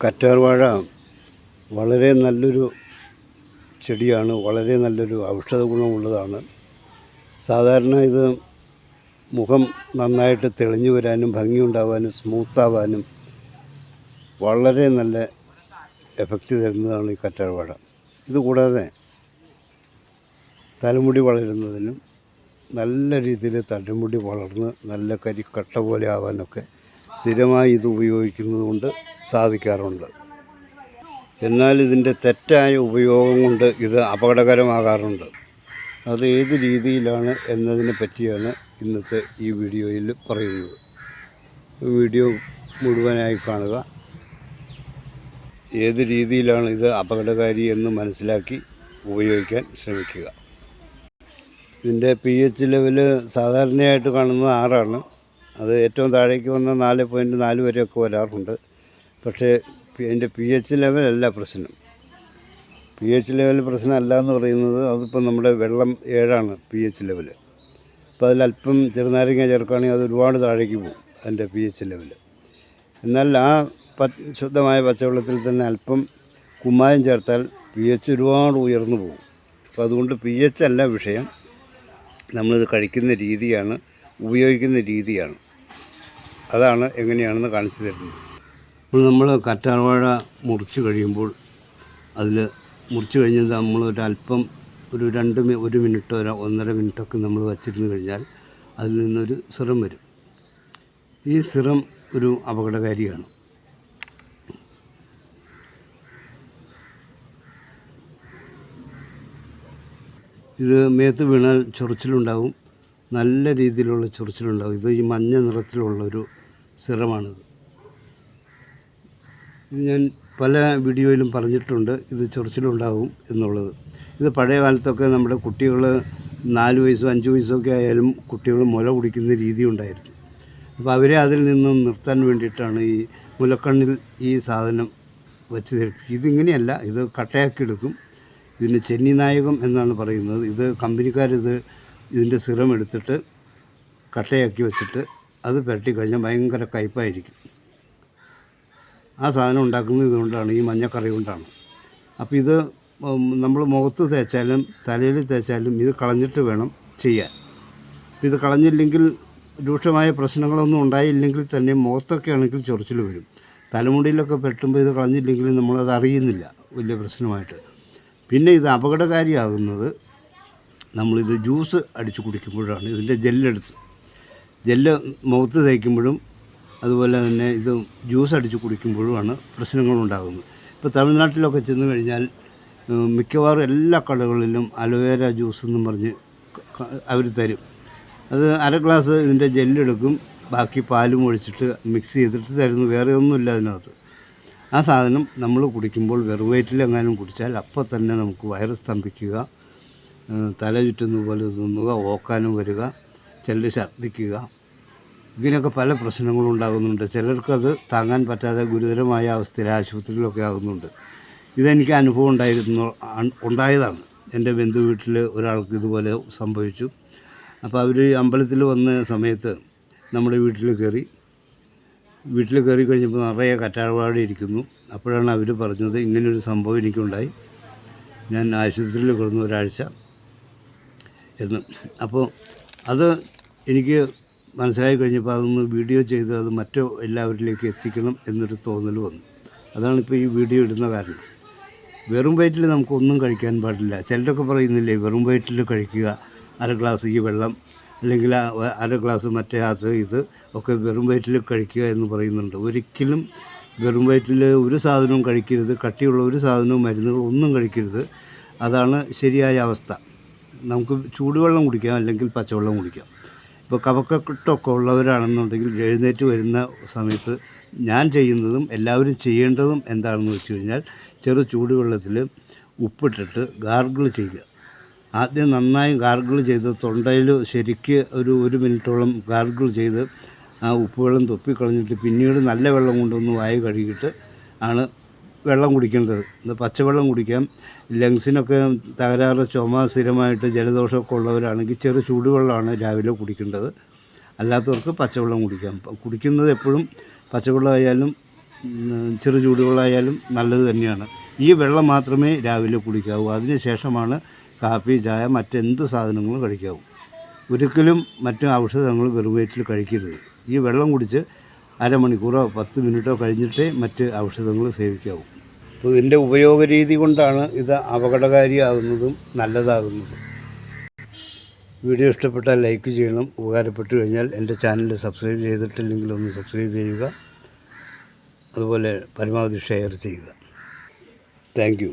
കറ്റാർവാഴ വളരെ നല്ലൊരു ചെടിയാണ് വളരെ നല്ലൊരു ഔഷധ ഗുണമുള്ളതാണ്. സാധാരണ ഇത് മുഖം നന്നായിട്ട് തെളിഞ്ഞു വരാനും ഭംഗിയുണ്ടാവാനും സ്മൂത്താവാനും വളരെ നല്ല എഫക്റ്റ് തരുന്നതാണ് ഈ കറ്റാർവാഴ. ഇതുകൂടാതെ തലമുടി വളരുന്നതിനും നല്ല രീതിയിൽ തലമുടി വളർന്ന് നല്ല കരിക്കട്ട പോലെ ആവാനൊക്കെ സ്ഥിരമായി ഇത് ഉപയോഗിക്കുന്നത് കൊണ്ട് സാധിക്കാറുണ്ട്. എന്നാൽ ഇതിന്റെ തെറ്റായ ഉപയോഗം കൊണ്ട് ഇത് അപകടകരമാകാറുണ്ട്. അത് ഏത് രീതിയിലാണ് എന്നതിനെ പറ്റിയാണ് ഇന്നത്തെ ഈ വീഡിയോയിൽ പറയുന്നത്. വീഡിയോ മുഴുവനായി കാണുക. ഏത് രീതിയിലാണ് ഇത് അപകടകാരി എന്ന് മനസ്സിലാക്കി ഉപയോഗിക്കാൻ ശ്രമിക്കുക. ഇതിന്റെ പി എച്ച് ലെവൽ സാധാരണയായിട്ട് കാണുന്നത് ആറാണ്. അത് ഏറ്റവും താഴേക്ക് വന്ന നാല് പോയിന്റ് നാല് വരെയൊക്കെ വരാറുണ്ട്. പക്ഷേ എന്റെ പി എച്ച് ലെവലല്ല പ്രശ്നം. പി എച്ച് ലെവൽ പ്രശ്നമല്ല എന്ന് പറയുന്നത് അതിപ്പോൾ നമ്മുടെ വെള്ളം ഏഴാണ് പി എച്ച് ലെവൽ. അപ്പോൾ അതിലല്പം ചെറുനാരങ്ങ ചേർക്കുകയാണെങ്കിൽ അത് ഒരുപാട് താഴേക്ക് പോകും അതിന്റെ പി എച്ച് ലെവൽ. എന്നാൽ ആ ശുദ്ധമായ പച്ചവെള്ളത്തിൽ തന്നെ അല്പം കുമ്മായം ചേർത്താൽ പി എച്ച് ഒരുപാട് ഉയർന്നു പോകും. അപ്പോൾ അതുകൊണ്ട് പി എച്ച് അല്ല വിഷയം. നമ്മളിത് കഴിക്കുന്ന രീതിയാണ് ഉപയോഗിക്കുന്ന രീതിയാണ്. അതാണ് എങ്ങനെയാണെന്ന് കാണിച്ചു തരുന്നത്. ഇപ്പോൾ നമ്മൾ കറ്റാർവാഴ മുറിച്ച് കഴിയുമ്പോൾ അതിൽ മുറിച്ച് കഴിഞ്ഞത് നമ്മൾ ഒരല്പം ഒരു രണ്ട് ഒരു മിനിറ്റോ ഒന്നര മിനിറ്റൊക്കെ നമ്മൾ വച്ചിരുന്ന് കഴിഞ്ഞാൽ അതിൽ നിന്നൊരു സിറം വരും. ഈ സിറം ഒരു അപകടകാരിയാണ്. ഇത് മേത്ത് വീണാൽ ചൊറിച്ചിലുണ്ടാവും. നല്ല രീതിയിലുള്ള ചൊറിച്ചിലുണ്ടാവും. ഇത് ഈ മഞ്ഞ നിറത്തിലുള്ളൊരു സിറമാണിത്. ഞാൻ പല വീഡിയോയിലും പറഞ്ഞിട്ടുണ്ട് ഇത് ചൊറിച്ചിലുണ്ടാകും എന്നുള്ളത്. ഇത് പഴയ കാലത്തൊക്കെ നമ്മുടെ കുട്ടികൾ നാല് വയസ്സോ അഞ്ച് വയസ്സൊക്കെ ആയാലും കുട്ടികൾ മുല കുടിക്കുന്ന രീതി ഉണ്ടായിരുന്നു. അപ്പോൾ അവരെ അതിൽ നിന്നും നിർത്താൻ വേണ്ടിയിട്ടാണ് ഈ മുലക്കണ്ണിൽ ഈ സാധനം വെച്ച് ധരിപ്പിക്കും ഇതിങ്ങനെയല്ല ഇത് കട്ടയാക്കി എടുക്കും. ഇതിന് ചെന്നി നായകം എന്നാണ് പറയുന്നത്. ഇത് കമ്പനിക്കാരിത് ഇതിന്റെ സിറം എടുത്തിട്ട് കട്ടയാക്കി വെച്ചിട്ട് അത് പുരട്ടി കഴിഞ്ഞാൽ ഭയങ്കര കയ്പായിരിക്കും. ആ സാധനം ഉണ്ടാക്കുന്നത് ഇതുകൊണ്ടാണ് ഈ മഞ്ഞക്കറി കൊണ്ടാണ്. അപ്പോൾ ഇത് നമ്മൾ മുഖത്ത് തേച്ചാലും തലയിൽ തേച്ചാലും ഇത് കളഞ്ഞിട്ട് വേണം ചെയ്യാൻ. ഇത് കളഞ്ഞില്ലെങ്കിൽ രൂക്ഷമായ പ്രശ്നങ്ങളൊന്നും ഉണ്ടായില്ലെങ്കിൽ തന്നെ മുഖത്തൊക്കെ ആണെങ്കിൽ ചൊറിച്ചിൽ വരും. തലമുടിയിലൊക്കെ പെട്ടുമ്പോൾ ഇത് കളഞ്ഞില്ലെങ്കിൽ നമ്മളത് അറിയുന്നില്ല വലിയ പ്രശ്നമായിട്ട്. പിന്നെ ഇത് അപകടകാരിയാകുന്നത് നമ്മളിത് ജ്യൂസ് അടിച്ച് കുടിക്കുമ്പോഴാണ് ഇതിന്റെ ജെല്ലെടുത്ത്. ജെല്ല് മുഖത്ത് തേക്കുമ്പോഴും അതുപോലെ തന്നെ ഇത് ജ്യൂസ് അടിച്ച് കുടിക്കുമ്പോഴുമാണ് പ്രശ്നങ്ങളുണ്ടാകുന്നത്. ഇപ്പോൾ തമിഴ്നാട്ടിലൊക്കെ ചെന്ന് കഴിഞ്ഞാൽ മിക്കവാറും എല്ലാ കടകളിലും അലോവേര ജ്യൂസ് എന്നും പറഞ്ഞ് അവർ തരും. അത് അര ഗ്ലാസ് ഇതിന്റെ ജെല്ലെടുക്കും ബാക്കി പാലും ഒഴിച്ചിട്ട് മിക്സ് ചെയ്തിട്ട് തരുന്നു. വേറെ ഒന്നുമില്ല അതിനകത്ത്. ആ സാധനം നമ്മൾ കുടിക്കുമ്പോൾ വെറും വയറ്റിലെങ്ങാനും കുടിച്ചാൽ അപ്പോൾ തന്നെ നമുക്ക് വയറ് സ്തംഭിക്കുക തല ചുറ്റുന്ന പോലെ തോന്നുക ഓക്കാനും വരിക ചെല്ല് ഛർദ്ദിക്കുക ഇങ്ങനെയൊക്കെ പല പ്രശ്നങ്ങളും ഉണ്ടാകുന്നുണ്ട്. ചിലർക്കത് താങ്ങാൻ പറ്റാതെ ഗുരുതരമായ അവസ്ഥയിൽ ആശുപത്രിയിലൊക്കെ ആകുന്നുണ്ട്. ഇതെനിക്ക് അനുഭവം ഉണ്ടായിരുന്നു ഉണ്ടായതാണ്. എന്റെ ബന്ധു വീട്ടിൽ ഒരാൾക്ക് ഇതുപോലെ സംഭവിച്ചു. അപ്പോൾ അവർ അമ്പലത്തിൽ വന്ന സമയത്ത് നമ്മുടെ വീട്ടിൽ കയറി. വീട്ടിൽ കയറി കഴിഞ്ഞപ്പോൾ നിറയെ കറ്റാർവാഴ ഇരിക്കുന്നു. അപ്പോഴാണ് അവർ പറഞ്ഞത് ഇങ്ങനൊരു സംഭവം എനിക്കുണ്ടായി. ഞാൻ ആശുപത്രിയിൽ കിടന്നു ഒരാഴ്ച. എന്ന്. അപ്പോൾ അത് എനിക്ക് മനസ്സിലായി കഴിഞ്ഞപ്പോൾ അതൊന്ന് വീഡിയോ ചെയ്ത് അത് മറ്റു എല്ലാവരിലേക്ക് എത്തിക്കണം എന്നൊരു തോന്നൽ വന്നു. അതാണിപ്പോൾ ഈ വീഡിയോ ഇടുന്ന കാരണം. വെറും വയറ്റിൽ നമുക്കൊന്നും കഴിക്കാൻ പാടില്ല. ചിലരൊക്കെ പറയുന്നില്ലേ വെറും വയറ്റിൽ കഴിക്കുക അര ഗ്ലാസ് ഈ വെള്ളം അല്ലെങ്കിൽ അര ഗ്ലാസ് മറ്റേ അത് ഇത് ഒക്കെ വെറും വയറ്റിൽ കഴിക്കുക എന്ന് പറയുന്നുണ്ട്. ഒരിക്കലും വെറും വയറ്റിൽ ഒരു സാധനവും കഴിക്കരുത് കട്ടിയുള്ള ഒരു സാധനവും മരുന്നുകളും ഒന്നും കഴിക്കരുത്. അതാണ് ശരിയായ അവസ്ഥ. നമുക്ക് ചൂടുവെള്ളം കുടിക്കാം അല്ലെങ്കിൽ പച്ചവെള്ളം കുടിക്കാം. ഇപ്പോൾ കഫക്കെട്ടൊക്കെ ഉള്ളവരാണെന്നുണ്ടെങ്കിൽ എഴുന്നേറ്റ് വരുന്ന സമയത്ത് ഞാൻ ചെയ്യുന്നതും എല്ലാവരും ചെയ്യേണ്ടതും എന്താണെന്ന് വെച്ച് കഴിഞ്ഞാൽ ചെറു ചൂടുവെള്ളത്തിൽ ഉപ്പിട്ടിട്ട് ഗാർഗിൾ ചെയ്യുക. ആദ്യം നന്നായി ഗാർഗിൾ ചെയ്ത് തൊണ്ടയിൽ ശരിക്ക് ഒരു ഒരു മിനിറ്റോളം ഗാർഗിൾ ചെയ്ത് ആ ഉപ്പുവെള്ളം തൊപ്പിക്കളഞ്ഞിട്ട് പിന്നീട് നല്ല വെള്ളം കൊണ്ടൊന്ന് വായു കഴുകിയിട്ട് ആണ് വെള്ളം കുടിക്കേണ്ടത്. ഇത് പച്ചവെള്ളം കുടിക്കാം. ലങ്സിനൊക്കെ തകരാറ് ചുമ സ്ഥിരമായിട്ട് ജലദോഷമൊക്കെ ഉള്ളവരാണെങ്കിൽ ചെറു ചൂടുവെള്ളമാണ് രാവിലെ കുടിക്കേണ്ടത്. അല്ലാത്തവർക്ക് പച്ചവെള്ളം കുടിക്കാം. കുടിക്കുന്നത് എപ്പോഴും പച്ചവെള്ളമായാലും ചെറു ചൂടുവെള്ളമായാലും നല്ലത് തന്നെയാണ്. ഈ വെള്ളം മാത്രമേ രാവിലെ കുടിക്കാവൂ. അതിന് ശേഷമാണ് കാപ്പി ചായ മറ്റെന്ത് സാധനങ്ങളും കഴിക്കാവൂ. ഒരിക്കലും മറ്റു ഔഷധങ്ങൾ വെറും വയറ്റിൽ കഴിക്കരുത്. ഈ വെള്ളം കുടിച്ച് അരമണിക്കൂറോ പത്ത് മിനിറ്റോ കഴിഞ്ഞിട്ടേ മറ്റ് ഔഷധങ്ങൾ സേവിക്കാവൂ. അപ്പോൾ ഇതിന്റെ ഉപയോഗ രീതി കൊണ്ടാണ് ഇത് അപകടകാരിയാകുന്നതും നല്ലതാകുന്നതും. വീഡിയോ ഇഷ്ടപ്പെട്ടാൽ ലൈക്ക് ചെയ്യണം. ഉപകാരപ്പെട്ടു കഴിഞ്ഞാൽ എന്റെ ചാനൽ സബ്സ്ക്രൈബ് ചെയ്തിട്ടില്ലെങ്കിൽ ഒന്ന് സബ്സ്ക്രൈബ് ചെയ്യുക. അതുപോലെ പരമാവധി ഷെയർ ചെയ്യുക. താങ്ക്